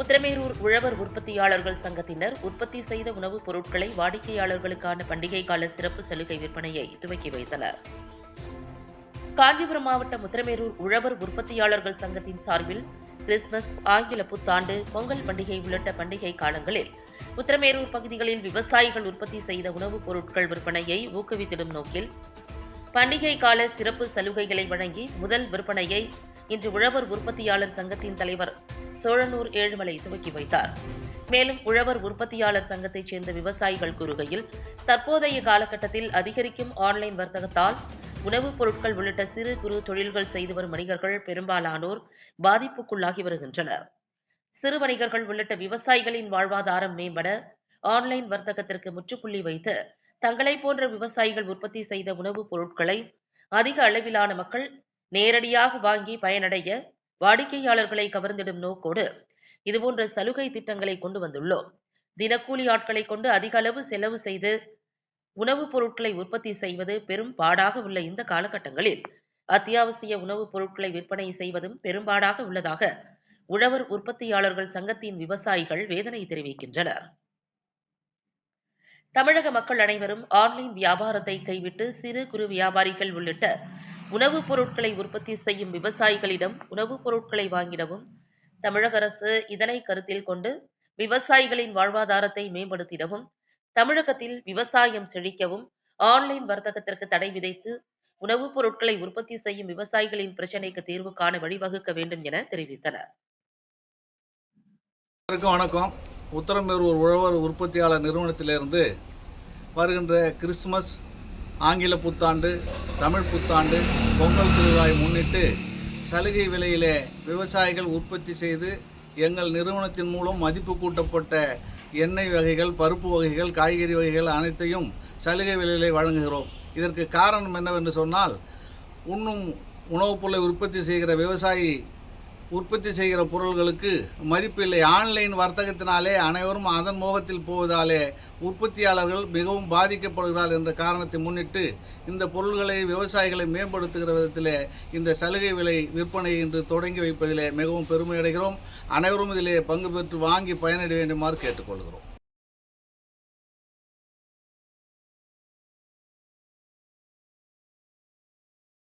உத்திரமேரூர் உழவர் உற்பத்தியாளர்கள் சங்கத்தினர் உற்பத்தி செய்த உணவுப் பொருட்களை வாடிக்கையாளர்களுக்கான பண்டிகை கால சிறப்பு சலுகை விற்பனையை துவக்கி வைத்தனர். காஞ்சிபுரம் மாவட்டம் உத்திரமேரூர் உழவர் உற்பத்தியாளர்கள் சங்கத்தின் சார்பில் கிறிஸ்துமஸ் ஆங்கில புத்தாண்டு பொங்கல் பண்டிகை உள்ளிட்ட பண்டிகை காலங்களில் உத்திரமேரூர் பகுதிகளில் விவசாயிகள் உற்பத்தி செய்த உணவுப் பொருட்கள் விற்பனையை ஊக்குவித்திடும் நோக்கில் பண்டிகை கால சிறப்பு சலுகைகளை வழங்கி முதல் விற்பனையை இன்று உழவர் உற்பத்தியாளர் சங்கத்தின் தலைவர் சோழனூர் ஏழுமலை துவக்கி வைத்தார். மேலும் உழவர் உற்பத்தியாளர் சங்கத்தைச் சேர்ந்த விவசாயிகள் கூறுகையில் தற்போதைய காலகட்டத்தில் அதிகரிக்கும் ஆன்லைன் வர்த்தகத்தால் உணவுப் பொருட்கள் உள்ளிட்ட சிறு குறு தொழில்கள் செய்து வரும் வணிகர்கள் பெரும்பாலானோர் பாதிப்புக்குள்ளாகி வருகின்றனர். சிறு வணிகர்கள் உள்ளிட்ட விவசாயிகளின் வாழ்வாதாரம் மேம்பட ஆன்லைன் வர்த்தகத்திற்கு முற்றுப்புள்ளி வைத்து தங்களை போன்ற விவசாயிகள் உற்பத்தி செய்த உணவுப் பொருட்களை அதிக அளவிலான மக்கள் நேரடியாக வாங்கி பயனடைய வாடிக்கையாளர்களை கவர்ந்திடும் நோக்கோடு இதுபோன்ற சலுகை திட்டங்களை கொண்டு வந்துள்ளோம். தினக்கூலி ஆட்களை கொண்டு அதிக அளவு செலவு செய்து உணவுப் பொருட்களை உற்பத்தி செய்வது பெரும் பாடாக உள்ள இந்த காலகட்டங்களில் அத்தியாவசிய உணவுப் பொருட்களை விற்பனை செய்வதும் பெரும்பாடாக உள்ளதாக உழவர் உற்பத்தியாளர்கள் சங்கத்தின் விவசாயிகள் வேதனை தெரிவிக்கின்றனர். தமிழக மக்கள் அனைவரும் ஆன்லைன் வியாபாரத்தை கைவிட்டு சிறு குறு வியாபாரிகள் உள்ளிட்ட உணவுப் பொருட்களை உற்பத்தி செய்யும் விவசாயிகளிடம் உணவுப் பொருட்களை வாங்கிடவும் தமிழக அரசு இதனை கருத்தில் கொண்டு விவசாயிகளின் வாழ்வாதாரத்தை மேம்படுத்திடவும் தமிழகத்தில் விவசாயம் செழிக்கவும் ஆன்லைன் வர்த்தகத்திற்கு தடை விதித்து உணவுப் பொருட்களை உற்பத்தி செய்யும் விவசாயிகளின் பிரச்சினைக்கு தீர்வு காண வழிவகுக்க வேண்டும் என தெரிவித்தனர். வணக்கம். உத்தரமேரூர் உழவர் உற்பத்தியாளர் நிறுவனத்திலிருந்து வருகின்ற கிறிஸ்துமஸ் ஆங்கில புத்தாண்டு தமிழ் புத்தாண்டு பொங்கல் திருவிழாவை முன்னிட்டு சலுகை விலையிலே விவசாயிகள் உற்பத்தி செய்து எங்கள் நிறுவனத்தின் மூலம் மதிப்பு கூட்டப்பட்ட எண்ணெய் வகைகள் பருப்பு வகைகள் காய்கறி வகைகள் அனைத்தையும் சலுகை விலையிலே வழங்குகிறோம். இதற்கு காரணம் என்னவென்று சொன்னால் உண்ணும் உணவுப் பொருளை உற்பத்தி செய்கிற விவசாயி உற்பத்தி செய்கிற பொருள்களுக்கு மதிப்பு இல்லை. ஆன்லைன் வர்த்தகத்தினாலே அனைவரும் அதன் மோகத்தில் போவதாலே உற்பத்தியாளர்கள் மிகவும் பாதிக்கப்படுகிறார்கள் என்ற காரணத்தை முன்னிட்டு இந்த பொருள்களை விவசாயிகளை மேம்படுத்துகிற விதத்தில் இந்த சலுகை விலை விற்பனை இன்று தொடங்கி வைப்பதிலே மிகவும் பெருமை அடைகிறோம். அனைவரும் இதிலே பங்கு பெற்று வாங்கி பயனடைய வேண்டுமாறு கேட்டுக்கொள்கிறோம்.